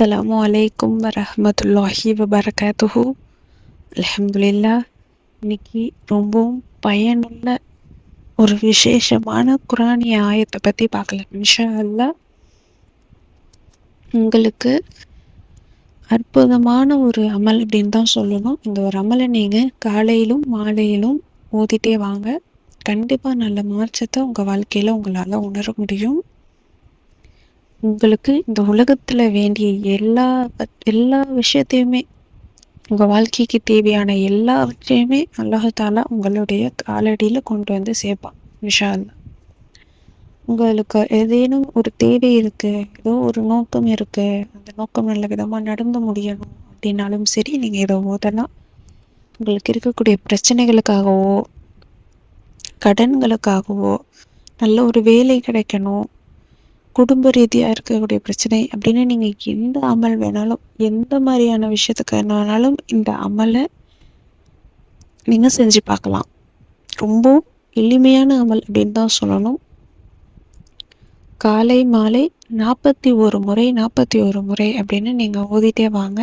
அஸ்ஸலாமு அலைக்கும் வரமத்துல்லாஹி வபரகாத்துஹு அலமதுல்லா இன்னைக்கு ரொம்பவும் பயனுள்ள ஒரு விசேஷமான குரானிய ஆயத்தை பற்றி பார்க்கலாம் இன்ஷா அல்லாஹ் உங்களுக்கு அற்புதமான ஒரு அமல் அப்படின்னு தான் சொல்லணும். இந்த ஒரு அமலை நீங்கள் காலையிலும் மாலையிலும் ஓதிட்டே வாங்க. கண்டிப்பாக நல்ல மாற்றத்தை உங்கள் வாழ்க்கையில் உங்களால் உணர முடியும். உங்களுக்கு இந்த உலகத்தில் வேண்டிய எல்லா எல்லா விஷயத்தையுமே உங்கள் வாழ்க்கைக்கு தேவையான எல்லாவற்றையுமே அல்லாஹாலா உங்களுடைய காலடியில் கொண்டு வந்து சேர்ப்பான் விஷால் உங்களுக்கு ஏதேனும் ஒரு தேவை இருக்குது ஏதோ ஒரு நோக்கம் இருக்குது அந்த நோக்கம் நல்ல விதமாக நடந்து முடியணும் அப்படின்னாலும் சரி நீங்கள் இதை ஓதலாம் உங்களுக்கு இருக்கக்கூடிய பிரச்சனைகளுக்காகவோ கடன்களுக்காகவோ நல்ல ஒரு வேலை கிடைக்கணும் குடும்ப ரீதியாக இருக்கக்கூடிய பிரச்சனை அப்படின்னு நீங்கள் எந்த அமல் வேணாலும் எந்த மாதிரியான விஷயத்துக்கு வேணாலும் இந்த அமலை நீங்கள் செஞ்சு பார்க்கலாம். ரொம்ப எளிமையான அமல் அப்படின்னு தான் சொல்லணும். காலை மாலை நாற்பத்தி ஒரு முறை நாற்பத்தி ஒரு முறை அப்படின்னு நீங்கள் ஓதிட்டே வாங்க.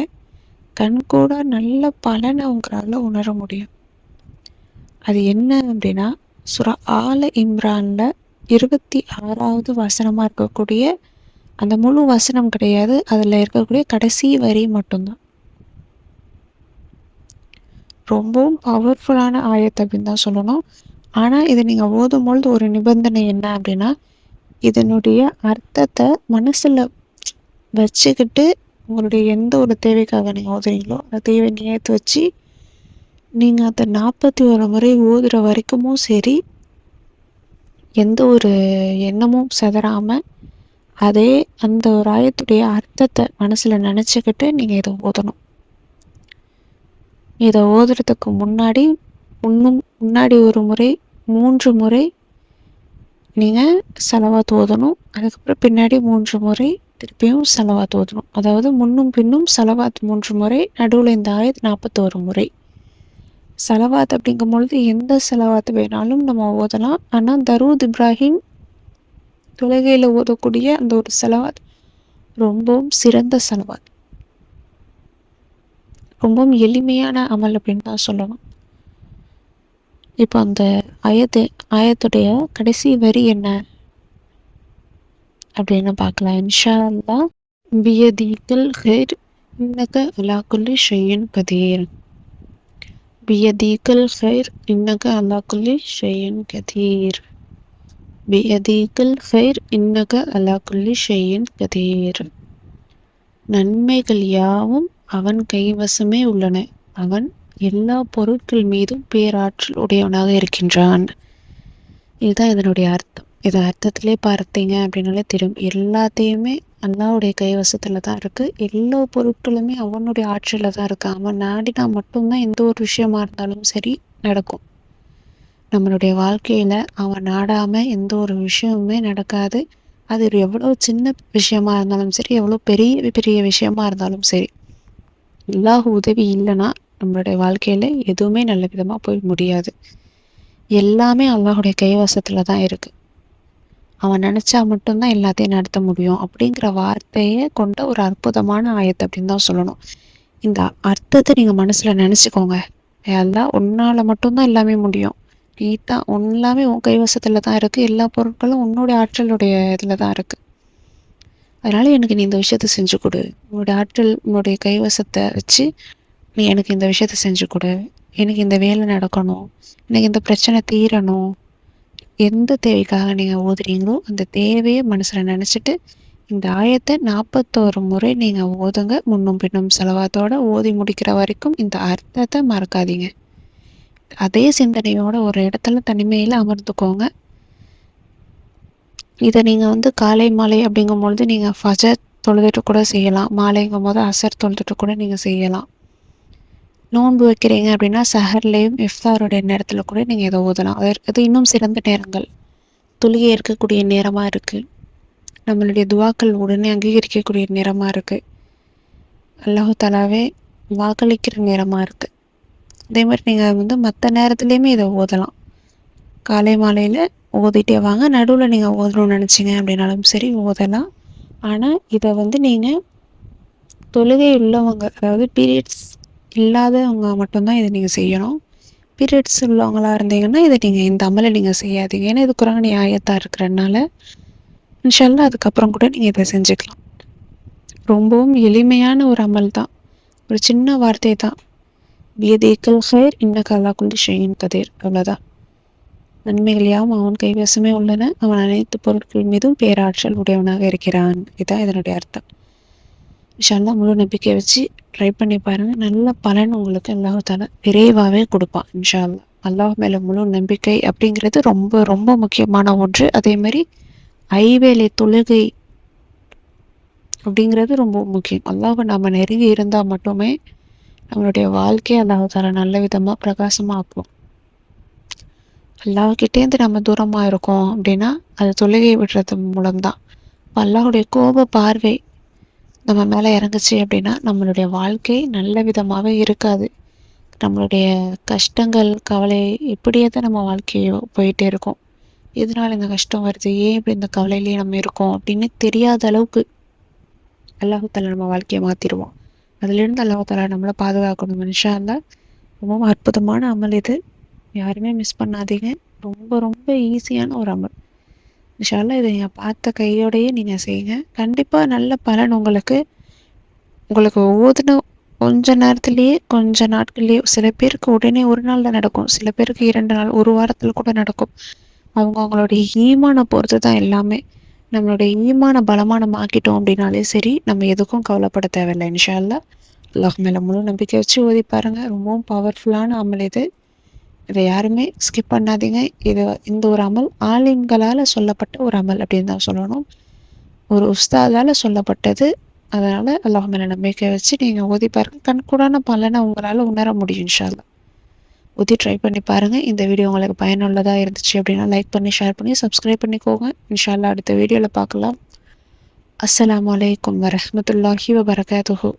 கண் கூட நல்ல பலனை உங்களால் உணர முடியும். அது என்ன அப்படின்னா சுரா ஆல இம்ரானில் இருபத்தி ஆறாவது வசனமாக இருக்கக்கூடிய அந்த முழு வசனம் கிடையாது. அதில் இருக்கக்கூடிய கடைசி வரி மட்டும்தான். ரொம்பவும் பவர்ஃபுல்லான ஆயத்தை அப்படின்னு தான் சொல்லணும். ஆனால் இதை நீங்கள் ஓதும் பொழுது ஒரு நிபந்தனை என்ன அப்படின்னா இதனுடைய அர்த்தத்தை மனசில் வச்சுக்கிட்டு உங்களுடைய எந்த ஒரு தேவைக்காக நீங்கள் ஓதுறீங்களோ அந்த தேவை நியத்து வச்சு நீங்கள் அதை நாற்பத்தி ஒரு முறை ஓதுகிற வரைக்குமும் சரி எந்த ஒரு எண்ணமும் செதறாமல் அதே அந்த ஒரு ஆயத்துடைய அர்த்தத்தை மனசில் நினச்சிக்கிட்டு நீங்கள் இதை ஓதணும். இதை ஓதுறதுக்கு முன்னாடி முன்னும் முன்னாடி ஒரு முறை மூன்று முறை நீங்கள் செலவாத்து ஓதணும் அதுக்கப்புறம் பின்னாடி மூன்று முறை திருப்பியும் செலவாத்து ஓதணும் அதாவது முன்னும் பின்னும் செலவாத்து மூன்று முறை நடுவில் இந்த ஆயத்து நாற்பத்தோரு முறை. செலவாத் அப்படிங்கும் பொழுது எந்த செலவாத்து வேணாலும் நம்ம ஓதலாம். ஆனால் தரூத் இப்ராஹிம் தொழுகையில் ஓதக்கூடிய அந்த ஒரு செலவாத் ரொம்பவும் சிறந்த செலவாத். ரொம்பவும் எளிமையான அமல் அப்படின்னு தான் சொல்லணும். இப்போ அந்த ஆயத்து ஆயத்துடைய கடைசி வரி என்ன அப்படின்னு பார்க்கலாம். இன்ஷா அல்லா பியதீக்கல் ஹேர் இன்னக அலாக்குல்லி ஷெய்யன் கதீர். بيديك الخير إنك على كل شيء قدير بيديك الخير إنك على كل شيء قدير நன்மைகள் யாவும் அவன் கைவசமே உள்ளன அவன் எல்லா பொருட்கள் மீதும் பேராற்றல் உடையவனாக இருக்கின்றான் இதுதான் இதனுடைய அர்த்தம் இது அர்த்தத்திலே பார்த்தீங்க அப்படின்னாலே தெரியும் எல்லாத்தையுமே அல்லாவுடைய கைவசத்தில் தான் இருக்குது எல்லா பொருட்களுமே அவனுடைய ஆட்சியில் தான் இருக்குது அவன் நாடினா மட்டும்தான் எந்த ஒரு விஷயமா இருந்தாலும் சரி நடக்கும். நம்மளுடைய வாழ்க்கையில் அவன் நாடாமல் எந்த ஒரு விஷயமுமே நடக்காது. அது எவ்வளோ சின்ன விஷயமா இருந்தாலும் சரி எவ்வளோ பெரிய பெரிய விஷயமா இருந்தாலும் சரி. அல்லாஹ் உதவி இல்லைன்னா நம்மளுடைய வாழ்க்கையில் எதுவுமே நல்ல விதமாக போய் முடியாது. எல்லாமே அல்லாஹுடைய கைவசத்தில் தான் இருக்குது அவன் நினச்சா மட்டும்தான் எல்லாத்தையும் நடத்த முடியும் அப்படிங்கிற வார்த்தையை கொண்ட ஒரு அற்புதமான ஆயத்தை அப்படின்னு தான் சொல்லணும். இந்த அர்த்தத்தை நீங்கள் மனசில் நினச்சிக்கோங்க. எல்லாம் உன்னால் மட்டும்தான் எல்லாமே முடியும். நீ தான் எல்லாமே உன் கைவசத்தில் தான் இருக்குது எல்லா பொருட்களும் உன்னுடைய ஆற்றலுடைய இதில் தான் இருக்குது அதனால் எனக்கு நீ இந்த விஷயத்த செஞ்சு கொடு. உன்னுடைய ஆற்றல் உன்னுடைய கைவசத்தை வச்சு நீ எனக்கு இந்த விஷயத்த செஞ்சு கொடு. எனக்கு இந்த வேலை நடக்கணும். எனக்கு இந்த பிரச்சனை தீரணும். எந்த தேவைக்காக நீங்கள் ஓதுறீங்களோ அந்த தேவையை மனசில் நினச்சிட்டு இந்த ஆயத்தை நாற்பத்தோரு முறை நீங்கள் ஓதுங்க. முன்னும் பின்னும் செலவாத்தோடு ஓதி முடிக்கிற வரைக்கும் இந்த அர்த்தத்தை மறக்காதீங்க. அதே சிந்தனையோட ஒரு இடத்துல தனிமையில் அமர்ந்துக்கோங்க. இதை நீங்கள் வந்து காலை மாலை அப்படிங்கும் பொழுது நீங்கள் ஃபஜர் தொழுதுட்டு கூட செய்யலாம். மாலைங்கும் போது அசர் தொழுதுட்டு கூட நீங்கள் செய்யலாம். நோன்பு வைக்கிறீங்க அப்படின்னா சஹர்லேயும் இஃப்தாருடைய நேரத்தில் கூட நீங்கள் இதை ஓதலாம் அது இன்னும் சிறந்த நேரங்கள். தொழுகை இருக்கக்கூடிய நேரமாக இருக்குது நம்மளுடைய துவாக்கள் உடனே அங்கீகரிக்கக்கூடிய நேரமாக இருக்குது அல்லாஹு வாக்களிக்கிற நேரமாக இருக்குது அதே மாதிரி நீங்கள் வந்து மற்ற நேரத்துலேயுமே இதை ஓதலாம் காலை மாலையில் ஓதிட்டே வாங்க. நடுவில் நீங்கள் ஓதணும்னு நினச்சிங்க அப்படின்னாலும் சரி ஓதலாம் ஆனால் இதை வந்து நீங்கள் தொழுகை உள்ளவங்க அதாவது பீரியட்ஸ் இல்லாதவங்க மட்டும்தான் இதை நீங்கள் செய்யணும். பீரியட்ஸ் உள்ளவங்களாக இருந்தீங்கன்னா இதை நீங்கள் இந்த அமலை நீங்கள் செய்யாதீங்க. ஏன்னா இது குரானி ஆயத்தாக இருக்கிறதுனால இன்ஷால்லா அதுக்கப்புறம் கூட நீங்கள் இதை செஞ்சுக்கலாம். ரொம்பவும் எளிமையான ஒரு அமல் தான். ஒரு சின்ன வார்த்தை தான். பியதேக்கல் ஹேர் இன்ன கல்லா குண்டி ஷெயின் கதிர். அவ்வளோதான் நன்மைகள் யாவும் அவன் கைவசமே உள்ளன. அவன் அனைத்து பொருட்கள் மீதும் பேராற்றல் உடையவனாக இருக்கிறான். இதுதான் இதனுடைய அர்த்தம். இன்ஷால்லா முழு நம்பிக்கை வச்சு ட்ரை பண்ணி பாருங்கள் நல்ல பலன் உங்களுக்கு அல்லாஹால விரைவாகவே கொடுப்பான் இன்ஷால்லா அல்லாஹ் மேலே முழு நம்பிக்கை அப்படிங்கிறது ரொம்ப ரொம்ப முக்கியமான ஒன்று. அதே மாதிரி ஐவேளை தொழுகை அப்படிங்கிறது ரொம்ப முக்கியம். அல்லாஹ் நம்ம நெருங்கி இருந்தால் மட்டுமே நம்மளுடைய வாழ்க்கையை அல்லாஹால நல்ல விதமாக பிரகாசமாக ஆக்கும். அல்லாஹ்கிட்டேருந்து நம்ம தூரமாக இருக்கோம் அப்படின்னா அது தொழுகை விடுறது மூலம்தான். அல்லாஹுடைய கோப பார்வை நம்ம மேலே இறங்குச்சு அப்படின்னா நம்மளுடைய வாழ்க்கை நல்ல விதமாகவே இருக்காது. நம்மளுடைய கஷ்டங்கள் கவலை இப்படியே தான் நம்ம வாழ்க்கையை போயிட்டே இருக்கும். எதனால் இந்த கஷ்டம் வருது? ஏன் இப்படி இந்த கவலையிலேயே நம்ம இருக்கோம்? அப்படின்னு தெரியாத அளவுக்கு அல்லாஹால நம்ம வாழ்க்கையை மாற்றிடுவோம் அதுலேருந்து அல்லாஹால நம்மளை பாதுகாக்கணும். மனுஷா இருந்தால் ரொம்பவும் அற்புதமான அமல் இது. யாருமே மிஸ் பண்ணாதீங்க. ரொம்ப ரொம்ப ஈஸியான ஒரு அமல். இன்ஷால்லாம் இதை நீங்கள் பார்த்த கையோடையே நீங்கள் செய்யுங்க. கண்டிப்பாக நல்ல பலன் உங்களுக்கு. உங்களுக்கு ஓதுன கொஞ்ச நேரத்துலேயே கொஞ்ச நாட்கள்லேயே சில பேருக்கு உடனே ஒரு நாள் தான் நடக்கும். சில பேருக்கு இரண்டு நாள் ஒரு வாரத்தில் கூட நடக்கும். அவங்க அவங்களுடைய ஈமானை பொறுத்து தான் எல்லாமே. நம்மளுடைய ஈமான பலமான ஆக்கிட்டோம் அப்படின்னாலே சரி நம்ம எதுக்கும் கவலைப்பட தேவையில்லை. இன்ஷால்லா அல்லாஹ் மேலே முழு நம்பிக்கை வச்சு ஓதி பாருங்கள் ரொம்பவும் பவர்ஃபுல்லான அமல் இது. இதை யாருமே ஸ்கிப் பண்ணாதீங்க. இது இந்த ஒரு அமல் ஆலிம்களால் சொல்லப்பட்ட ஒரு அமல் அப்படின்னு தான் சொல்லணும். ஒரு உஸ்தாதால் சொல்லப்பட்டது. அதனால் அல்லாஹ் மேலே நம்பிக்கை வச்சு நீங்கள் ஓதி பாருங்கள் கண்கூடான பலனை உங்களால் உணர முடியும் இன்ஷால்லா ஊதி ட்ரை பண்ணி பாருங்கள் இந்த வீடியோ உங்களுக்கு பயனுள்ளதாக இருந்துச்சு அப்படின்னா லைக் பண்ணி ஷேர் பண்ணி சப்ஸ்கிரைப் பண்ணிக்கோங்க. இன்ஷால்லா அடுத்த வீடியோவில் பார்க்கலாம். அஸ்லாம் வலைக்கம் வரமத்துல்லாஹி வபரகாத்துஹூ.